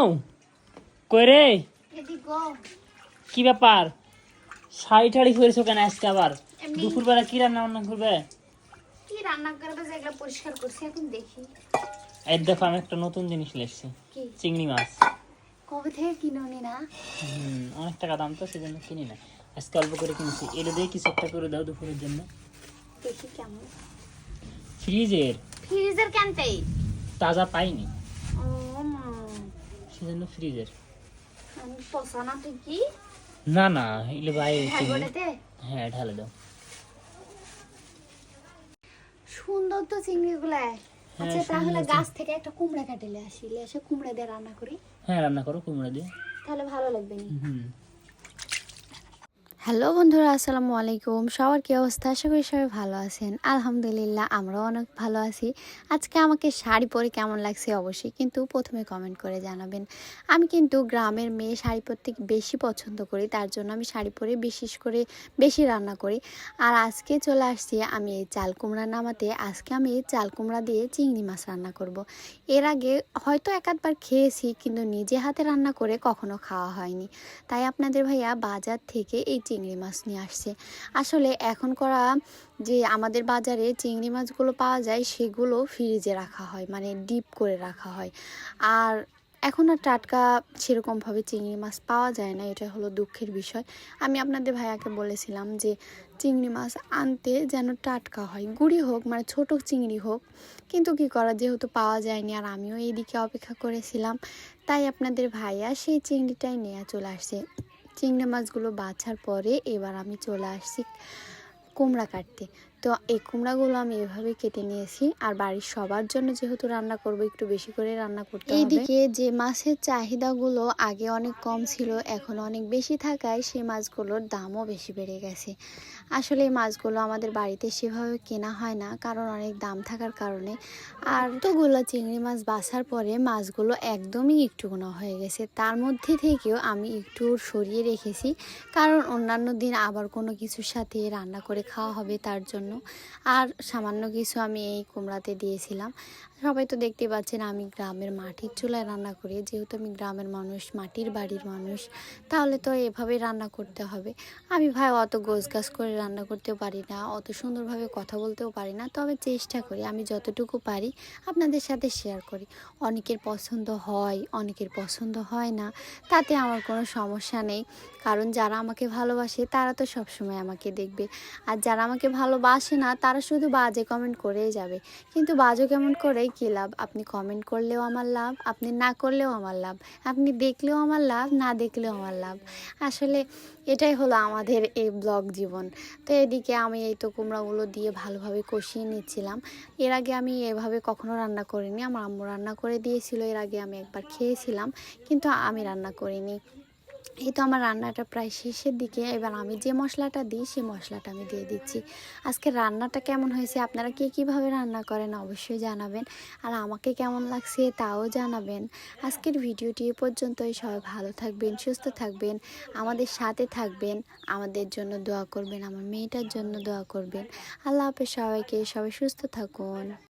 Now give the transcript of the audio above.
বউ কই রে কি ব্যাপার? শাড়ি টাড়ি করেছ কেন আজকে আবার। দুপুরবেলা কি রান্না বান্না করবে? কি রান্না করবে পরিষ্কার করছি এখন দেখি। এই দেখো আমি একটা নতুন জিনিস লেগছি চিংড়ি মাছ। কবে থেকে কিনুনি না হুম অনেক টাকা দাম তো সেজন্য কিনি না আজকে অল্প করে কিনেছি। এটা দিয়ে কিছু একটা করে দাও দুপুরের জন্য। দেখি কেমন। ফ্রিজের? ফ্রিজের কেনতেই তাজা পাইনি। সেজন্য ফ্রিজের না তুই কি? না না এগুলো বাইরে হ্যাঁ ঢালে দাও। সুন্দর তো চিংড়ি গুলা হ্যাঁ, আচ্ছা তাহলে গাছ থেকে একটা কুমড়া কাটিলে আসিলে এসে কুমড়া দিয়ে রান্না করি। হ্যাঁ রান্না করো কুমড়া দিয়ে। তাহলে ভালো লাগবে হুম। হ্যালো বন্ধুরা, আসসালামু আলাইকুম। সবার কী অবস্থা? আশা করি সবাই ভালো আছেন। আলহামদুলিল্লাহ, আমরাও অনেক ভালো আছি। আজকে আমাকে শাড়ি পরে কেমন লাগছে অবশ্যই কিন্তু প্রথমে কমেন্ট করে জানাবেন। আমি কিন্তু গ্রামের মেয়ে শাড়ি পরতে বেশি পছন্দ করি, তার জন্য আমি শাড়ি পরে বিশেষ করে বেশি রান্না করি। আর আজকে চলে আসছি আমি এই চাল কুমড়া নামাতে। আজকে আমি চাল কুমড়া দিয়ে চিংড়ি মাছ রান্না করব। এর আগে হয়তো এক আধবার খেয়েছি, কিন্তু নিজে হাতে রান্না করে কখনো খাওয়া হয়নি। তাই আপনাদের ভাইয়া বাজার থেকে এই মাছ নিয়ে আসছে। আসলে এখন করা যে আমাদের বাজারে চিংড়ি মাছগুলো পাওয়া যায়, সেগুলো ফ্রিজে রাখা হয় মানে ডিপ করে রাখা হয়। আর এখন আর টাটকা সেরকমভাবে চিংড়ি মাছ পাওয়া যায় না, এটা হলো দুঃখের বিষয়। আমি আপনাদের ভাইয়াকে বলেছিলাম যে চিংড়ি মাছ আনতে যেন টাটকা হয়, গুড়ি হোক মানে ছোট চিংড়ি হোক, কিন্তু কি করা যেহেতু পাওয়া যায়নি আর আমিও এইদিকে অপেক্ষা করেছিলাম, তাই আপনাদের ভাইয়া সেই চিংড়িটাই নিয়ে চলে আসছে। চিংড়ি মাছগুলো বাছার পরে এবার আমি চলে আসছি কুমড়া কাটতে। তো এই কুমড়াগুলো আমি এভাবে কেটে নিয়েছি। আর বাড়ির সবার জন্য যেহেতু রান্না করব, একটু বেশি করে রান্না করতে হবে। এইদিকে যে মাছের চাহিদাগুলো আগে অনেক কম ছিল, এখন অনেক বেশি থাকায় সেই মাছগুলোর দামও বেশি বেড়ে গেছে। আসলে এই মাছগুলো আমাদের বাড়িতে সেভাবে কেনা হয় না, কারণ অনেক দাম থাকার কারণে। আর তোগুলো চিংড়ি মাছ বাছার পরে মাছগুলো একদমই একটু গোনা হয়ে গেছে। তার মধ্যে থেকেও আমি একটু সরিয়ে রেখেছি, কারণ অন্যান্য দিন আবার কোনো কিছুর সাথে রান্না করে খাওয়া হবে, তার জন্য আর সামান্য কিছু আমি এই কুমড়াতে দিয়েছিলাম। সবাই তো দেখতে পাচ্ছেন আমি গ্রামের মাটির চুলায় রান্না করি। যেহেতু আমি গ্রামের মানুষ, মাটির বাড়ির মানুষ, তাহলে তো এভাবেই রান্না করতে হবে। আমি ভাই অত গোছ গাছ করে রান্না করতেও পারি না, অত সুন্দরভাবে কথা বলতেও পারি না। তবে চেষ্টা করি, আমি যতটুকু পারি আপনাদের সাথে শেয়ার করি। অনেকের পছন্দ হয়, অনেকের পছন্দ হয় না। তাতে আমার কোনো সমস্যা নেই। কারণ যারা আমাকে ভালোবাসে, তারা তো সবসময় আমাকে দেখবে। আর যারা আমাকে ভালোবাসে না, তারা শুধু বাজে কমেন্ট করেই যাবে। কিন্তু বাজে কমেন্ট করেই কী লাভ? আপনি কমেন্ট করলেও আমার লাভ, আপনি না করলেও আমার লাভ। আপনি দেখলেও আমার লাভ, না দেখলেও আমার লাভ। আসলে এটাই হলো আমাদের এই ব্লগ জীবন। তো এদিকে আমি এই তো কুমড়াগুলো দিয়ে ভালোভাবে কষিয়ে নিচ্ছিলাম। এর আগে আমি এভাবে কখনো রান্না করিনি, আমার আম্মু রান্না করে দিয়েছিল, এর আগে আমি একবার খেয়েছিলাম, কিন্তু আমি রান্না করিনি। এই তো আমার রান্নাটা প্রায় শেষের দিকে। এবার আমি যে মশলাটা দিই, সেই মশলাটা আমি দিয়ে দিচ্ছি। আজকে রান্নাটা কেমন হয়েছে, আপনারা কে কীভাবে রান্না করেন অবশ্যই জানাবেন। আর আমাকে কেমন লাগছে তাও জানাবেন। আজকের ভিডিওটি এ পর্যন্তই। সবাই ভালো থাকবেন, সুস্থ থাকবেন, আমাদের সাথে থাকবেন, আমাদের জন্য দোয়া করবেন, আমার মেয়েটার জন্য দোয়া করবেন। আল্লাহ হাফেজ সবাইকে, সবাই সুস্থ থাকুন।